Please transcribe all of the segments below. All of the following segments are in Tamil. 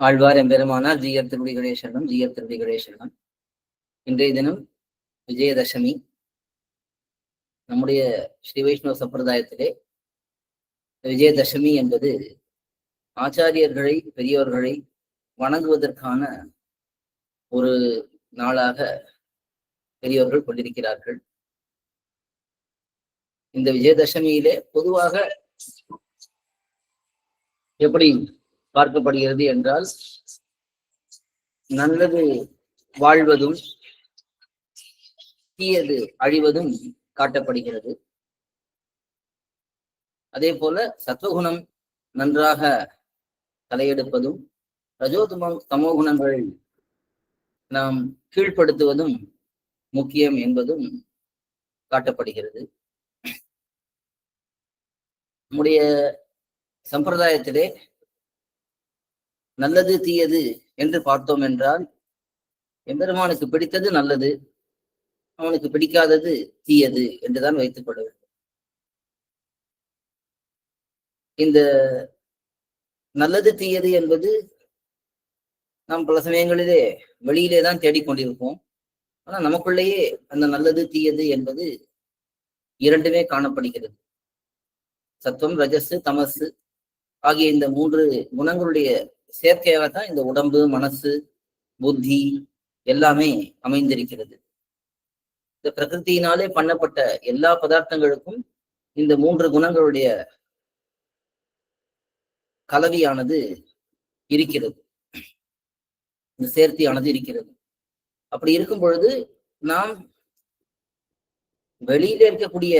ஆழ்வார் எம்பெருமானார் ஜீயர் திருடி கணேசனம் ஜீயர் திருடி கணேசனம் இன்றைய தினம் விஜயதசமி. நம்முடைய ஸ்ரீ வைஷ்ணவ சம்பிரதாயத்திலே விஜயதசமி என்பது ஆச்சாரியர்களை பெரியோர்களை வணங்குவதற்கான ஒரு நாளாக பெரியோர்கள் கொண்டிருக்கிறார்கள். இந்த விஜயதசமியிலே பொதுவாக எப்படி பார்க்கப்படுகிறது என்றால் நல்லது வாழ்வதும் தீயது அழிவதும் காட்டப்படுகிறது. அதே போல சத்வகுணம் நன்றாக தலையெடுப்பதும் ரஜோதுமம் தமோகுணங்களை நாம் கீழ்ப்படுத்துவதும் முக்கியம் என்பதும் காட்டப்படுகிறது. நம்முடைய சம்பிரதாயத்திலே நல்லது தீயது என்று பார்த்தோம் என்றால் எம்பெருமானுக்கு பிடித்தது நல்லது அவனுக்கு பிடிக்காதது தீயது என்றுதான் வைத்துக்கொள்ள வேண்டும். இந்த நல்லது தீயது என்பது நாம் பல சமயங்களிலே வெளியிலே தான் தேடிக்கொண்டிருப்போம் ஆனா நமக்குள்ளேயே அந்த நல்லது தீயது என்பது இரண்டுமே காணப்படுகிறது. சத்துவம் ரஜஸு தமசு ஆகிய இந்த மூன்று குணங்களுடைய செயற்கையாக தான் இந்த உடம்பு மனசு புத்தி எல்லாமே அமைந்திருக்கிறது. இந்த பிரகிருத்தியினாலே பண்ணப்பட்ட எல்லா பதார்த்தங்களுக்கும் இந்த மூன்று குணங்களுடைய கலவியானது இருக்கிறது. இந்த சேர்த்தியானது இருக்கிறது. அப்படி இருக்கும் பொழுது நாம் வெளியில இருக்கக்கூடிய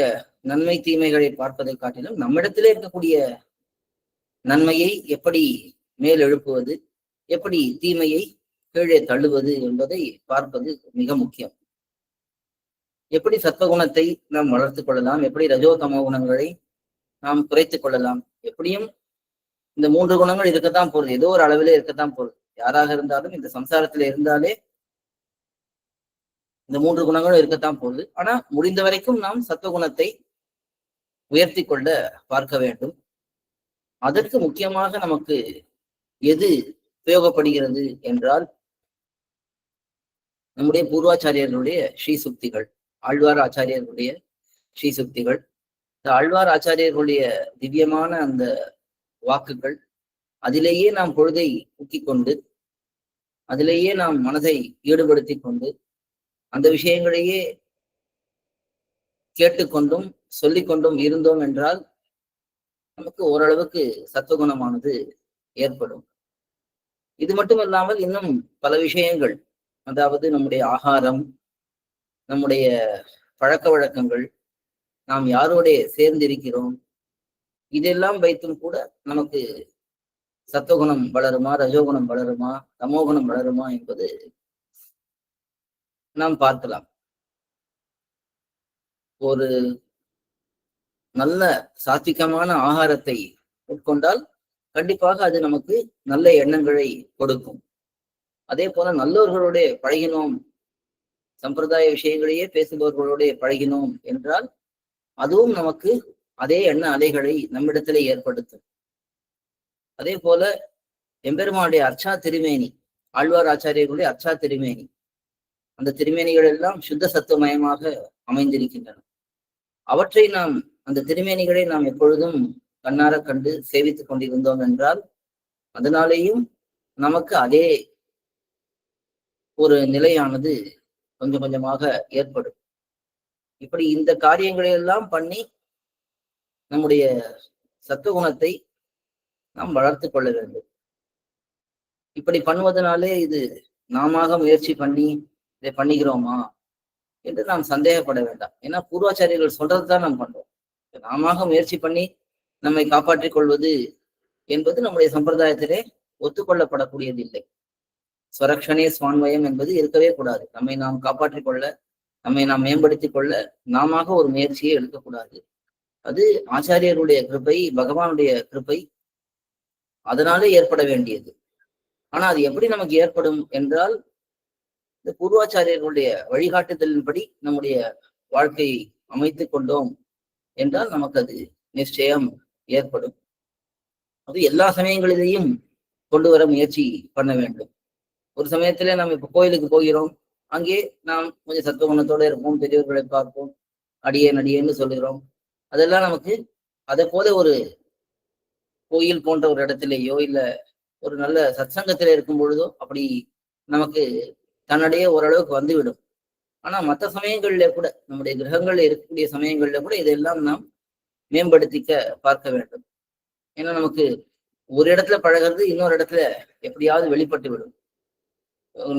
நன்மை தீமைகளை பார்ப்பதை காட்டிலும் நம்மிடத்திலே இருக்கக்கூடிய நன்மையை எப்படி மேல் எழுப்புவது எப்படி தீமையை கீழே தள்ளுவது என்பதை பார்ப்பது மிக முக்கியம். எப்படி சத்வகுணத்தை நாம் வளர்த்து கொள்ளலாம் எப்படி ரஜோதம குணங்களை நாம் குறைத்துக் கொள்ளலாம் எப்படியும் இந்த மூன்று குணங்கள் இருக்கத்தான் போகுது ஏதோ ஒரு அளவிலே இருக்கத்தான் போகுது. யாராக இருந்தாலும் இந்த சம்சாரத்துல இருந்தாலே இந்த மூன்று குணங்களும் இருக்கத்தான் போகுது. ஆனா முடிந்த வரைக்கும் நாம் சத்துவகுணத்தை உயர்த்தி கொள்ள பார்க்க வேண்டும். அதற்கு முக்கியமாக நமக்கு எது உபயோகப்படுகிறது என்றால் நம்முடைய பூர்வாச்சாரியர்களுடைய ஸ்ரீசுக்திகள் ஆழ்வார் ஆச்சாரியர்களுடைய ஸ்ரீசுக்திகள். இந்த ஆழ்வார் ஆச்சாரியர்களுடைய திவ்யமான அந்த வாக்குகள் அதிலேயே நாம் பொழுதை ஊக்கி கொண்டு அதிலேயே நாம் மனதை ஈடுபடுத்தி கொண்டு அந்த விஷயங்களையே கேட்டுக்கொண்டும் சொல்லிக்கொண்டும் இருந்தோம் என்றால் நமக்கு ஓரளவுக்கு சத்துவகுணமானது ஏற்படும். இது மட்டும் இல்லாமல் இன்னும் பல விஷயங்கள். அதாவது நம்முடைய ஆகாரம் நம்முடைய பழக்க வழக்கங்கள் நாம் யாரோடைய சேர்ந்திருக்கிறோம் இதெல்லாம் வைத்தும் கூட நமக்கு சத்தகுணம் வளருமா ரஜோகுணம் வளருமா தமோகுணம் வளருமா என்பது நாம் பார்க்கலாம். ஒரு நல்ல சாத்விகமான ஆகாரத்தை உட்கொண்டால் கண்டிப்பாக அது நமக்கு நல்ல எண்ணங்களை கொடுக்கும். அதே போல நல்லவர்களுடைய பழகினோம். சம்பிரதாய விஷயங்களையே பேசுபவர்களோட பழகினோம் என்றால் அதுவும் நமக்கு அதே எண்ண அலைகளை நம்மிடத்திலே ஏற்படுத்தும். அதே போல எம்பெருமானுடைய அர்ச்சா திருமேனி ஆழ்வார் ஆச்சாரியர்களுடைய அர்ச்சா திருமேனி அந்த திருமேனிகள் எல்லாம் சுத்த சத்துவமயமாக அமைந்திருக்கின்றன. அவற்றை நாம் அந்த திருமேனிகளை நாம் எப்பொழுதும் கண்ணார கண்டு சேவித்துக் கொண்டிருந்தோம் என்றால் அதனாலேயும் நமக்கு அதே ஒரு நிலையானது கொஞ்சம் கொஞ்சமாக ஏற்படும். இப்படி இந்த காரியங்களை எல்லாம் பண்ணி நம்முடைய சத்துவகுணத்தை நாம் வளர்த்து கொள்ள வேண்டும். இப்படி பண்ணுவதனாலே இது நாம முயற்சி பண்ணி இதை பண்ணிக்கிறோமா என்று நாம் சந்தேகப்பட வேண்டாம். ஏன்னா பூர்வாச்சாரியர்கள் சொல்றதுதான் நாம் பண்றோம். நாம முயற்சி பண்ணி நம்மை காப்பாற்றிக் கொள்வது என்பது நம்முடைய சம்பிரதாயத்திலே ஒத்துக்கொள்ளப்படக்கூடியதில்லை. இல்லை சுவான்மயம் சுவான்வயம் என்பது இருக்கவே கூடாது. நம்மை நாம் காப்பாற்றிக் கொள்ள நம்மை நாம் மேம்படுத்திக் கொள்ள நாம ஒரு முயற்சியை எடுக்கக்கூடாது. அது ஆச்சாரியருடைய கிருப்பை பகவானுடைய கிருப்பை அதனாலே ஏற்பட வேண்டியது. ஆனா அது எப்படி நமக்கு ஏற்படும் என்றால் இந்த பூர்வாச்சாரியர்களுடைய வழிகாட்டுதலின்படி நம்முடைய வாழ்க்கையை அமைத்து கொண்டோம் என்றால் நமக்கு அது நிச்சயம் ஏற்படும். அது எல்லா சமயங்களிலேயும் கொண்டு வர முயற்சி பண்ண வேண்டும். ஒரு சமயத்துல நாம் இப்ப கோயிலுக்கு போகிறோம். அங்கே நாம் கொஞ்சம் சத்துவகுணத்தோட இருப்போம். பெரியவர்களை பார்ப்போம். அடியேன் அடியேன்னு சொல்லுகிறோம். அதெல்லாம் நமக்கு அதை போல ஒரு கோயில் போன்ற ஒரு இடத்திலேயோ இல்ல ஒரு நல்ல சத்சங்கத்தில இருக்கும் பொழுதோ அப்படி நமக்கு தன்னிடையே ஓரளவுக்கு வந்துவிடும். ஆனா மற்ற சமயங்கள்ல கூட நம்முடைய கிரகங்கள்ல இருக்கக்கூடிய சமயங்கள்ல கூட இதெல்லாம் நாம் மேம்படுத்திக்க பார்க்க வேண்டும். ஏன்னா நமக்கு ஒரு இடத்துல பழகிறது இன்னொரு இடத்துல எப்படியாவது வெளிப்பட்டு விடும்.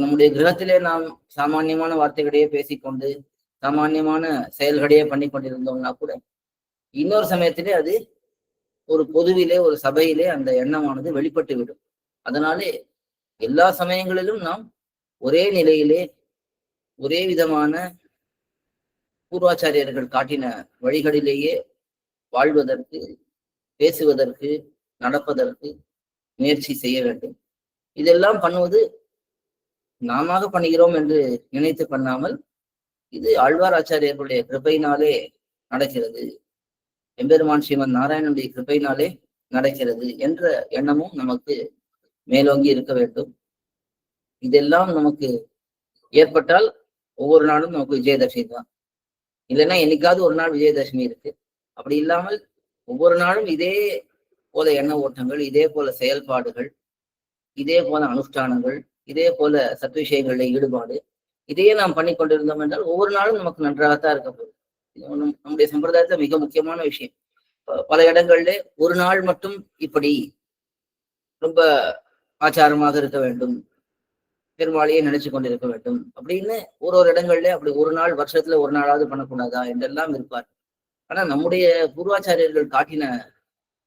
நம்முடைய கிரகத்திலே நாம் சாமானியமான வார்த்தைகளையே பேசிக்கொண்டு சாமானியமான செயல்களையே பண்ணி கொண்டிருந்தோம்னா கூட இன்னொரு சமயத்திலே அது ஒரு பொதுவிலே ஒரு சபையிலே அந்த எண்ணமானது வெளிப்பட்டு விடும். அதனாலே எல்லா சமயங்களிலும் நாம் ஒரே நிலையிலே ஒரே விதமான பூர்வாச்சாரியர்கள் காட்டின வழிகளிலேயே வாழ்வதற்கு பேசுவதற்கு நடப்பதற்கு முயற்சி செய்ய வேண்டும். இதெல்லாம் பண்ணுவது நாம பண்ணுகிறோம் என்று நினைத்து பண்ணாமல் இது ஆழ்வார் ஆச்சாரியர்களுடைய கிருப்பையினாலே நடக்கிறது. எம்பெருமான் ஸ்ரீமன் நாராயணனுடைய கிருப்பையினாலே நடக்கிறது என்ற எண்ணமும் நமக்கு மேலோங்கி இருக்க வேண்டும். இதெல்லாம் நமக்கு ஏற்பட்டால் ஒவ்வொரு நாளும் நமக்கு விஜயதசமி தான். இல்லைன்னா என்னைக்காவது ஒரு நாள் விஜயதசமி இருக்கு. அப்படி இல்லாமல் ஒவ்வொரு நாளும் இதே போல எண்ண ஓட்டங்கள் இதே போல செயல்பாடுகள் இதே போல அனுஷ்டானங்கள் இதே போல சத்விஷயங்களில் ஈடுபாடு இதையே நாம் பண்ணி கொண்டிருந்தோம் என்றால் ஒவ்வொரு நாளும் நமக்கு நன்றாகத்தான் இருக்க போகுது. நம்முடைய சம்பிரதாயத்துல மிக முக்கியமான விஷயம். பல இடங்கள்ல ஒரு நாள் மட்டும் இப்படி ரொம்ப ஆச்சாரமாக இருக்க வேண்டும் பெருமாளையே நினைச்சு கொண்டிருக்க வேண்டும் அப்படின்னு ஒரு ஒரு இடங்கள்ல அப்படி ஒரு நாள் வருஷத்துல ஒரு நாளாவது பண்ணக்கூடாதா என்றெல்லாம் இருப்பார் ஆனா நம்முடைய பூர்வாச்சாரியர்கள் காட்டின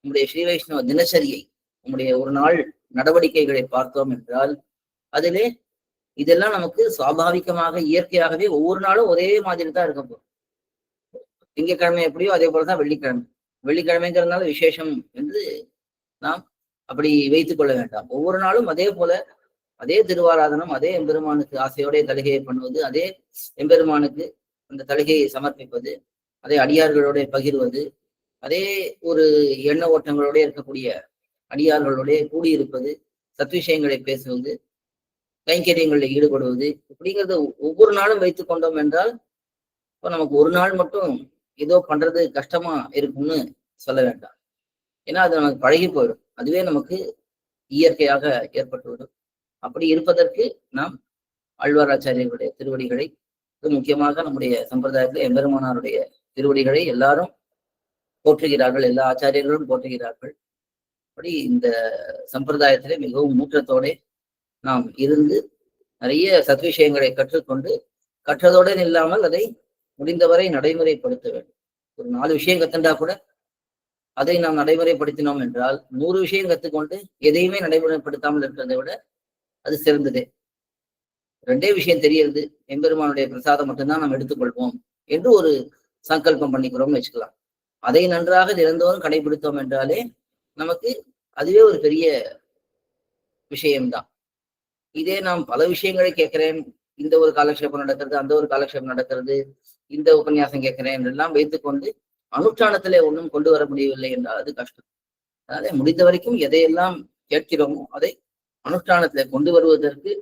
நம்முடைய ஸ்ரீ வைஷ்ணவ தினசரியை நம்முடைய ஒரு நாள் நடவடிக்கைகளை பார்த்தோம் என்றால் அதிலே இதெல்லாம் நமக்கு சுவாபாவிகமாக இயற்கையாகவே ஒவ்வொரு நாளும் ஒரே மாதிரி தான் இருக்க போகும் திங்கக்கிழமை எப்படியோ அதே போலதான் வெள்ளிக்கிழமை. வெள்ளிக்கிழமைங்கிறதுனால விசேஷம் என்று நாம் அப்படி வைத்துக் கொள்ள வேண்டாம். ஒவ்வொரு நாளும் அதே போல அதே திருவாராதனம் அதே எம்பெருமானுக்கு ஆசையோடைய தலுகையை பண்ணுவது அதே எம்பெருமானுக்கு அந்த தலுகையை சமர்ப்பிப்பது அதே அடியார்களுடைய பகிர்வது அதே ஒரு எண்ண ஓட்டங்களோட இருக்கக்கூடிய அடியார்களோட கூடியிருப்பது சத்விஷயங்களை பேசுவது கைங்கரியங்களில் ஈடுபடுவது அப்படிங்கிறத ஒவ்வொரு நாளும் வைத்து கொண்டோம் என்றால் இப்போ நமக்கு ஒரு நாள் மட்டும் ஏதோ பண்றது கஷ்டமா இருக்கும்னு சொல்ல வேண்டாம். ஏன்னா அது நமக்கு பழகி போயிடும். அதுவே நமக்கு இயற்கையாக ஏற்பட்டுவிடும் அப்படி இருப்பதற்கு நாம் ஆழ்வாராச்சாரியர்களுடைய திருவடிகளை முக்கியமாக நம்முடைய சம்பிரதாயத்தில் எம்பெருமானாருடைய திருவடிகளை எல்லாரும் போற்றுகிறார்கள் எல்லா ஆச்சாரியர்களும் போற்றுகிறார்கள். அப்படி இந்த சம்பிரதாயத்திலே மிகவும் மூற்றத்தோட நாம் இருந்து நிறைய சத்விஷயங்களை கற்றுக்கொண்டு கற்றதோடு இல்லாமல் அதை முடிந்தவரை நடைமுறைப்படுத்த வேண்டும். ஒரு நாலு விஷயம் கத்துண்டா கூட அதை நாம் நடைமுறைப்படுத்தினோம் என்றால் நூறு விஷயம் கத்துக்கொண்டு எதையுமே நடைமுறைப்படுத்தாமல் இருக்கிறதை விட அது சிறந்ததே. ரெண்டே விஷயம் தெரியறது எம்பெருமானுடைய பிரசாதம் மட்டும்தான் நாம் எடுத்துக்கொள்வோம் என்று ஒரு சங்கல்பம் பண்ணிக்கிறோம்னு வச்சுக்கலாம். அதை நன்றாக தினந்தோறும் கடைபிடித்தோம் என்றாலே நமக்கு அதுவே ஒரு பெரிய விஷயம்தான். இதே நாம் பல விஷயங்களை கேட்கிறேன். இந்த ஒரு காலக்ஷேபம் நடக்கிறது அந்த ஒரு காலக்ஷேபம் நடக்கிறது இந்த உபன்யாசம் கேட்கிறேன் என்றெல்லாம் வைத்துக்கொண்டு அனுஷ்டானத்திலே ஒன்றும் கொண்டு வர முடியவில்லை என்றால் அது கஷ்டம். அதனால முடிந்த வரைக்கும் எதையெல்லாம் கேட்கிறோமோ அதை அனுஷ்டானத்துல கொண்டு வருவதற்கு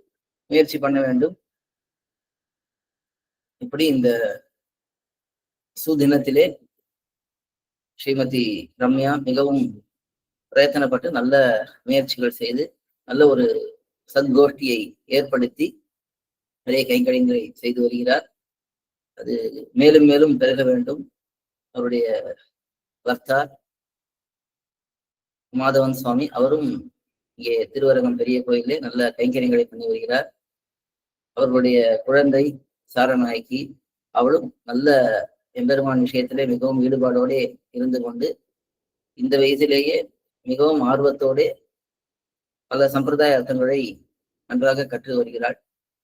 முயற்சி பண்ண வேண்டும். இப்படி இந்த சுதினத்திலே ஸ்ரீமதி ரம்யா மிகவும் பிரயத்தனப்பட்டு நல்ல முயற்சிகள் செய்து நல்ல ஒரு சத்கோஷ்டியை ஏற்படுத்தி நிறைய கைங்கரியங்களை செய்து வருகிறார். அது மேலும் மேலும் பெருக வேண்டும். அவருடைய வர்த்தார் மாதவன் சுவாமி அவரும் இங்கே திருவரங்கம் பெரிய கோயிலே நல்ல கைங்கரியங்களை பண்ணி வருகிறார். அவர்களுடைய குழந்தை சாரநாயகி அவளும் நல்ல எம்பெருமான் விஷயத்திலே மிகவும் ஈடுபாடோட இருந்து கொண்டு இந்த வயதிலேயே மிகவும் ஆர்வத்தோடு பல சம்பிரதாய அர்த்தங்களை நன்றாக கற்று வருகிறாள்.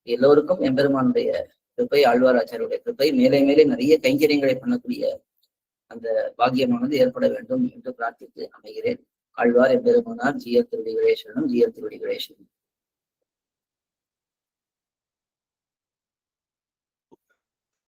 எல்லோருக்கும் எம்பெருமானுடைய கிருப்பை ஆழ்வாராச்சாரியுடைய கிருப்பை மேலே மேலே நிறைய கைங்கரியங்களை பண்ணக்கூடிய அந்த பாக்கியமானது ஏற்பட வேண்டும் என்று பிரார்த்தித்து அமைகிறேன். ஆழ்வார் எம்பெருமானார் ஜியர் திருடி கணேசனும் ஜியர் திருடி கணேசனும்.